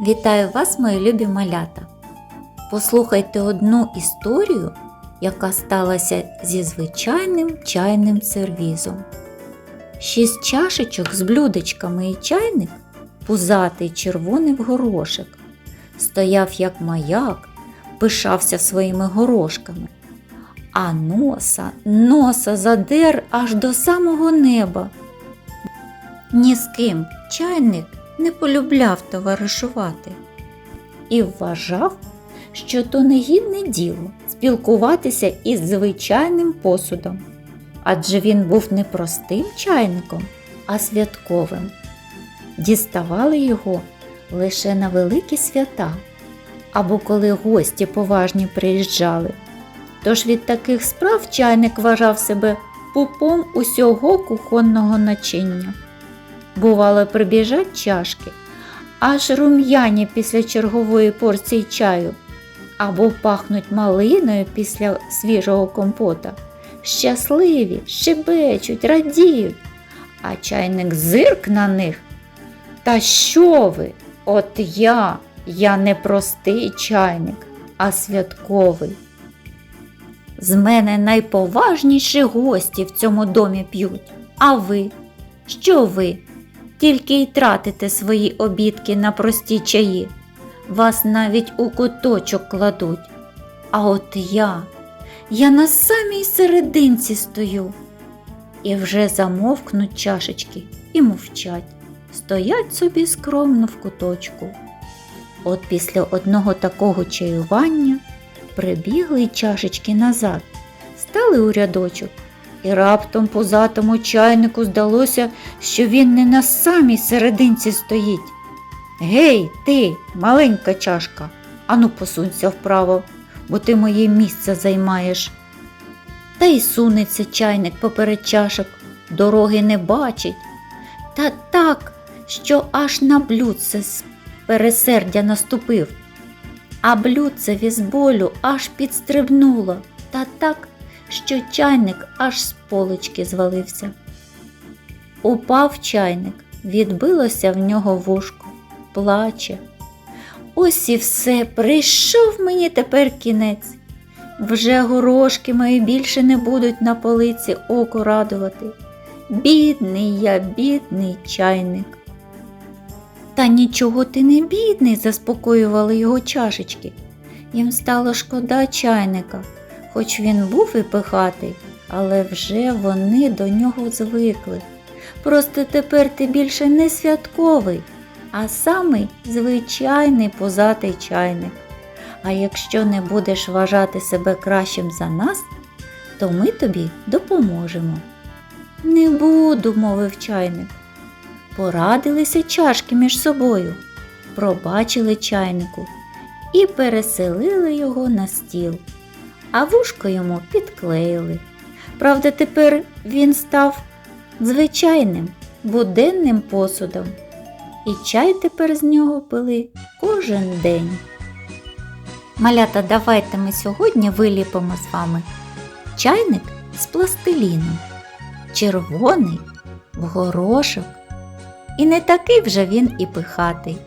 Вітаю вас, мої любі малята! Послухайте одну історію, яка сталася зі звичайним чайним сервізом. Шість чашечок з блюдечками і чайник, пузатий червоний в горошек, стояв як маяк, пишався своїми горошками, а носа, носа задер аж до самого неба. Ні з ким чайник не полюбляв товаришувати і вважав, що то негідне діло спілкуватися із звичайним посудом, адже він був не простим чайником, а святковим. Діставали його лише на великі свята або коли гості поважні приїжджали. Тож від таких справ чайник вважав себе пупом усього кухонного начиння. Бувало, прибіжать чашки, аж рум'яні після чергової порції чаю, або пахнуть малиною після свіжого компота. Щасливі, щебечуть, радіють, а чайник зирк на них. Та що ви? От я, я не простий чайник, а святковий. З мене найповажніші гості в цьому домі п'ють. А ви? Що ви? Тільки й тратите свої обідки на прості чаї. Вас навіть у куточок кладуть. А от я, я на самій серединці стою. І вже замовкнуть чашечки і мовчать, стоять собі скромно в куточку. От після одного такого чаювання прибігли чашечки назад, стали у рядочок і раптом пузатому чайнику здалося, що він не на самій серединці стоїть. Гей, ти, маленька чашка, ану посунься вправо, бо ти моє місце займаєш. Та й сунеться чайник поперед чашок, дороги не бачить. Та так, що аж на блюдце з пересердя наступив. А блюдцеві з болю аж підстрибнуло, та так, що чайник аж з полички звалився. Упав чайник, відбилося в нього вушко, плаче. Ось і все, прийшов мені тепер кінець. Вже горошки мої більше не будуть на полиці око радувати. Бідний я, бідний чайник. Та нічого ти не бідний, заспокоювали його чашечки. Їм стало шкода чайника, хоч він був і пихатий, але вже вони до нього звикли. Просто тепер ти більше не святковий, а самий звичайний позатий чайник. А якщо не будеш вважати себе кращим за нас, то ми тобі допоможемо. Не буду, мовив чайник. Порадилися чашки між собою, пробачили чайнику і переселили його на стіл, а вушко йому підклеїли. Правда, тепер він став звичайним буденним посудом, і чай тепер з нього пили кожен день. Малята, давайте ми сьогодні виліпимо з вами чайник з пластиліну, червоний в горошок. І не такий вже він і пихатий.